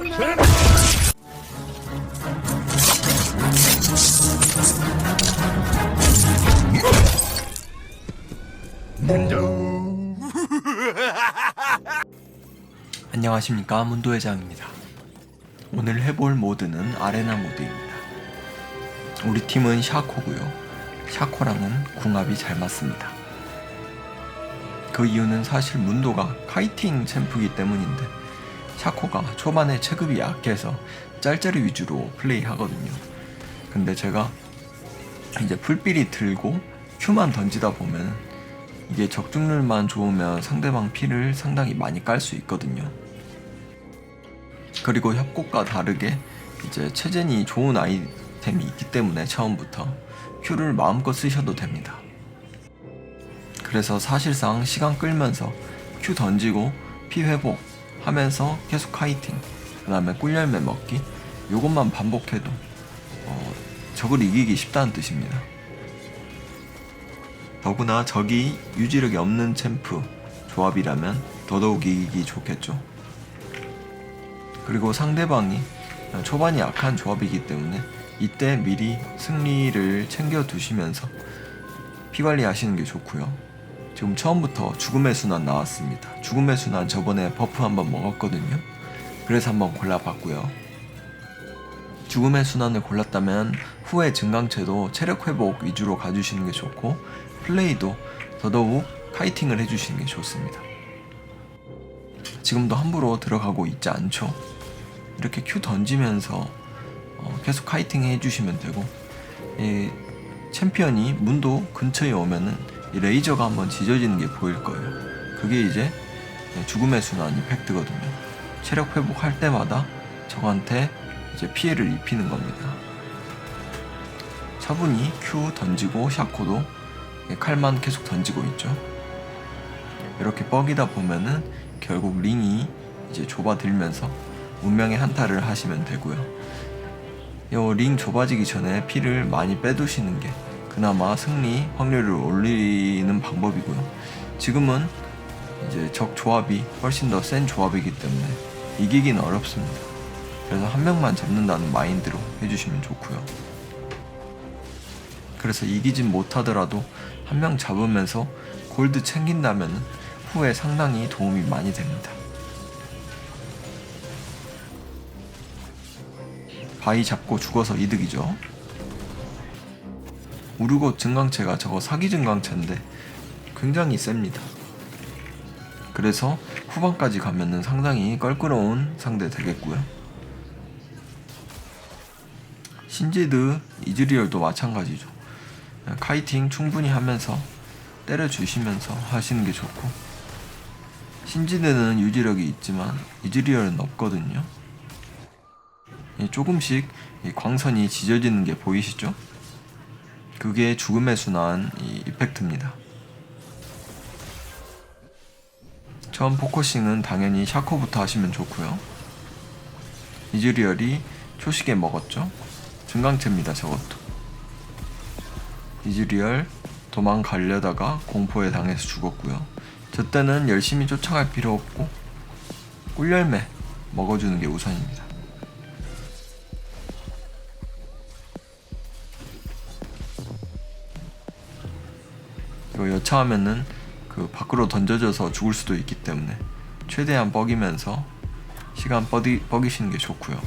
음. 안녕하십니까 문도 회장입니다. 오늘 해볼 모드는 아레나 모드입니다. 우리 팀은 샤코고요. 샤코랑은 궁합이 잘 맞습니다. 그 이유는 사실 문도가 카이팅 챔프이기 때문인데 샤코가 초반에 체급이 약해서 짤짤이 위주로 플레이하거든요. 근데 제가 이제 풀비리 들고 큐만 던지다 보면 이게 적중률만 좋으면 상대방 피를 상당히 많이 깔 수 있거든요. 그리고 협곡과 다르게 이제 체젠이 좋은 아이템이 있기 때문에 처음부터 큐를 마음껏 쓰셔도 됩니다. 그래서 사실상 시간 끌면서 큐 던지고 피 회복 하면서 계속 카이팅 그 다음에 꿀열매 먹기 요것만 반복해도 어, 적을 이기기 쉽다는 뜻입니다. 더구나 적이 유지력이 없는 챔프 조합이라면 더더욱 이기기 좋겠죠. 그리고 상대방이 초반이 약한 조합이기 때문에 이때 미리 승리를 챙겨 두시면서 피 관리 하시는 게 좋고요. 지금 처음부터 죽음의 순환 나왔습니다. 죽음의 순환 저번에 버프 한번 먹었거든요. 그래서 한번 골라봤고요. 죽음의 순환을 골랐다면 후에 증강체도 체력 회복 위주로 가주시는 게 좋고 플레이도 더더욱 카이팅을 해주시는 게 좋습니다. 지금도 함부로 들어가고 있지 않죠. 이렇게 큐 던지면서 어, 계속 카이팅 해주시면 되고 이 챔피언이 문도 근처에 오면은 이 레이저가 한번 지져지는 게 보일 거예요. 그게 이제 죽음의 순환 이펙트거든요. 체력 회복할 때마다 적한테 이제 피해를 입히는 겁니다. 차분히 큐 던지고 샤코도 칼만 계속 던지고 있죠. 이렇게 뻐기다 보면은 결국 링이 이제 좁아들면서 운명의 한타를 하시면 되고요. 요 링 좁아지기 전에 피를 많이 빼두시는 게 그나마 승리 확률을 올리는 방법이고요. 지금은 이제 적 조합이 훨씬 더 센 조합이기 때문에 이기기는 어렵습니다. 그래서 한 명만 잡는다는 마인드로 해주시면 좋고요. 그래서 이기진 못하더라도 한 명 잡으면서 골드 챙긴다면 후에 상당히 도움이 많이 됩니다. 바위 잡고 죽어서 이득이죠. 우르고 증강체가 저거 사기 증강체인데 굉장히 셉니다. 그래서 후반까지 가면은 상당히 껄끄러운 상대 되겠고요. 신지드 이즈리얼도 마찬가지죠. 카이팅 충분히 하면서 때려주시면서 하시는 게 좋고 신지드는 유지력이 있지만 이즈리얼은 없거든요. 조금씩 광선이 지져지는 게 보이시죠? 그게 죽음의 순환 이펙트입니다. 처음 포커싱은 당연히 샤코부터 하시면 좋고요. 이즈리얼이 초식에 먹었죠. 증강체입니다. 저것도. 이즈리얼 도망가려다가 공포에 당해서 죽었고요. 저 때는 열심히 쫓아갈 필요 없고 꿀열매 먹어주는 게 우선입니다. 여차하면은 그 밖으로 던져져서 죽을 수도 있기 때문에 최대한 뻐기면서 시간 뻐기, 뻐기시는 게 좋고요.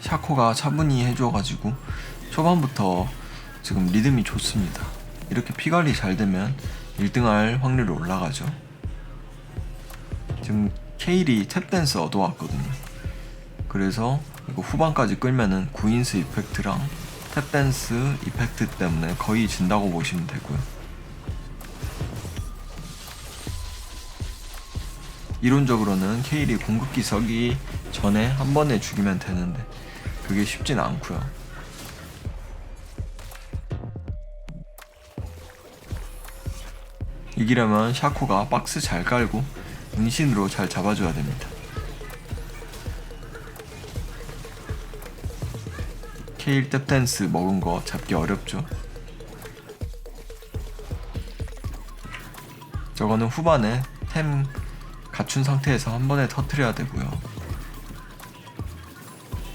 샤코가 차분히 해줘가지고 초반부터 지금 리듬이 좋습니다. 이렇게 피관리 잘 되면 1등할 확률이 올라가죠. 지금 케일이 탭댄스 얻어왔거든요. 그래서 이거 후반까지 끌면은 구인스 이펙트랑 탭댄스 이펙트 때문에 거의 진다고 보시면 되고요. 이론적으로는 케일이 공급기 서기 전에 한 번에 죽이면 되는데 그게 쉽진 않고요. 이기려면 샤코가 박스 잘 깔고 은신으로 잘 잡아줘야 됩니다. 케일 탭댄스 먹은 거 잡기 어렵죠. 저거는 후반에 템 갖춘 상태에서 한 번에 터트려야 되고요.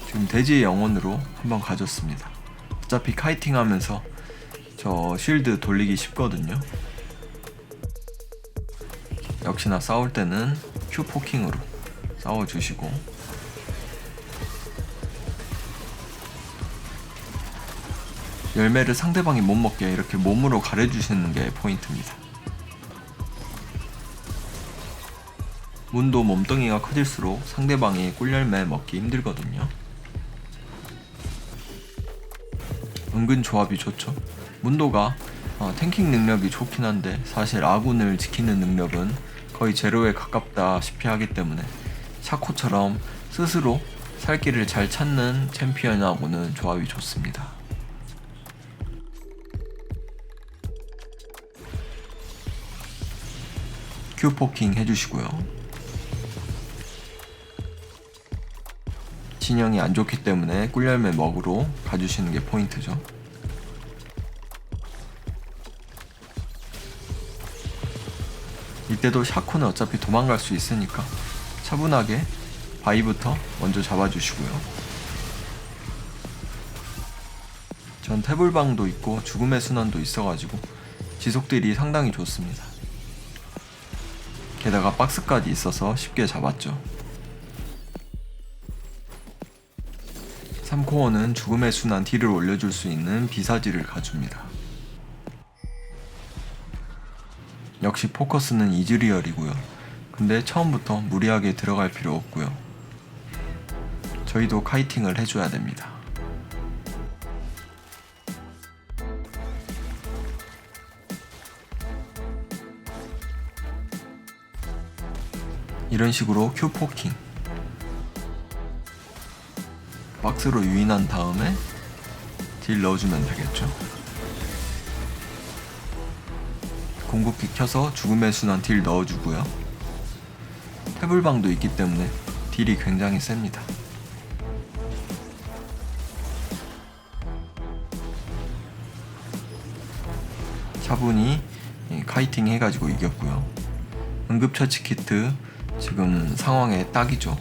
지금 돼지의 영혼으로 한번 가졌습니다. 어차피 카이팅 하면서 저 쉴드 돌리기 쉽거든요. 역시나 싸울 때는 Q 포킹으로 싸워주시고 열매를 상대방이 못 먹게 이렇게 몸으로 가려주시는 게 포인트입니다. 문도 몸뚱이가 커질수록 상대방이 꿀열매 먹기 힘들거든요. 은근 조합이 좋죠. 문도가 어, 탱킹 능력이 좋긴 한데 사실 아군을 지키는 능력은 거의 제로에 가깝다시피 하기 때문에 샤코처럼 스스로 살 길을 잘 찾는 챔피언하고는 조합이 좋습니다. 큐 포킹 해주시고요. 진영이 안 좋기 때문에 꿀열매 먹으로 가주시는 게 포인트죠. 이때도 샤코는 어차피 도망갈 수 있으니까 차분하게 바위부터 먼저 잡아주시고요. 전 태블방도 있고 죽음의 순환도 있어가지고 지속딜이 상당히 좋습니다. 게다가 박스까지 있어서 쉽게 잡았죠. 3코어는 죽음의 순환 딜을 올려줄 수 있는 비사지를 가줍니다. 역시 포커스는 이즈리얼이고요. 근데 처음부터 무리하게 들어갈 필요 없고요. 저희도 카이팅을 해줘야 됩니다. 이런 식으로 큐 포킹 박스로 유인한 다음에 딜 넣어주면 되겠죠. 공급기 켜서 죽음의 순환 딜 넣어주고요. 태블방도 있기 때문에 딜이 굉장히 셉니다. 차분히 이 카이팅 해가지고 이겼고요. 응급처치 키트 지금 상황에 딱이죠.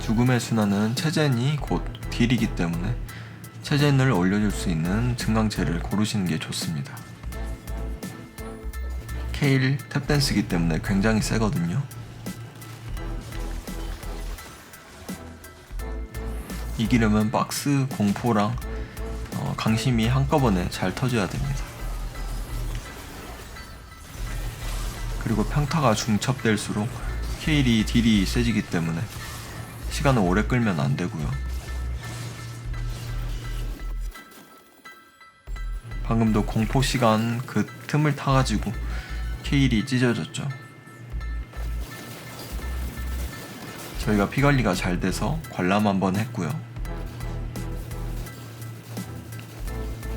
죽음의 순환은 체젠이 곧 딜이기 때문에 체젠을 올려줄 수 있는 증강체를 고르시는 게 좋습니다. 케일 탭댄스기 때문에 굉장히 세거든요. 이기려면 박스 공포랑 어, 강심이 한꺼번에 잘 터져야 됩니다. 그리고 평타가 중첩될수록 케일이 딜이 세지기 때문에 시간을 오래 끌면 안 되고요. 방금도 공포 시간 그 틈을 타가지고 케일이 찢어졌죠. 저희가 피 관리가 잘 돼서 관람 한번 했고요.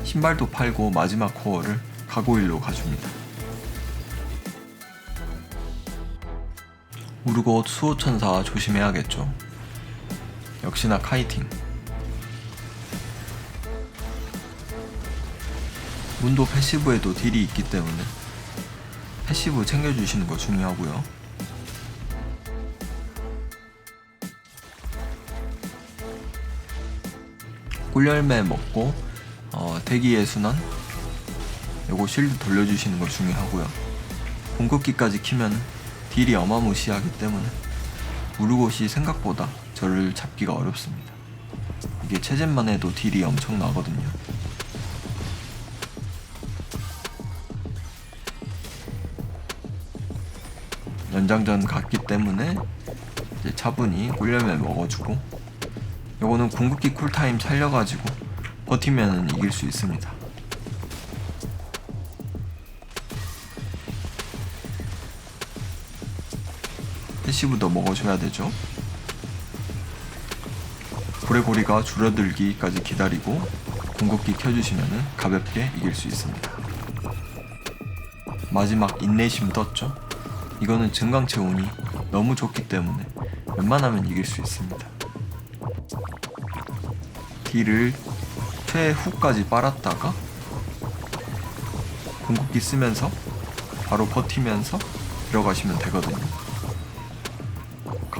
신발도 팔고 마지막 코어를 가고일로 가줍니다. 우르고 수호천사 조심해야겠죠. 역시나 카이팅. 문도 패시브에도 딜이 있기 때문에 패시브 챙겨주시는 거 중요하고요. 꿀열매 먹고 어, 대기의 순환 요거 실드 돌려주시는 거 중요하고요. 공급기까지 키면 딜이 어마무시하기 때문에 우르곳이 생각보다 저를 잡기가 어렵습니다. 이게 체젠만 해도 딜이 엄청 나거든요. 연장전 갔기 때문에 이제 차분히 꿀열매 먹어주고 요거는 궁극기 쿨타임 살려가지고 버티면 이길 수 있습니다. 패시브도 먹어줘야 되죠. 고래고리가 줄어들기까지 기다리고 궁극기 켜주시면 가볍게 이길 수 있습니다. 마지막 인내심 떴죠? 이거는 증강체 운이 너무 좋기 때문에 웬만하면 이길 수 있습니다. 딜을 최후까지 빨았다가 궁극기 쓰면서 바로 버티면서 들어가시면 되거든요.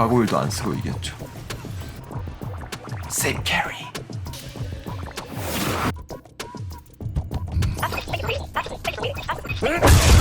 가고일도 안 쓰고 이겼죠. 세이브 캐리. Huh?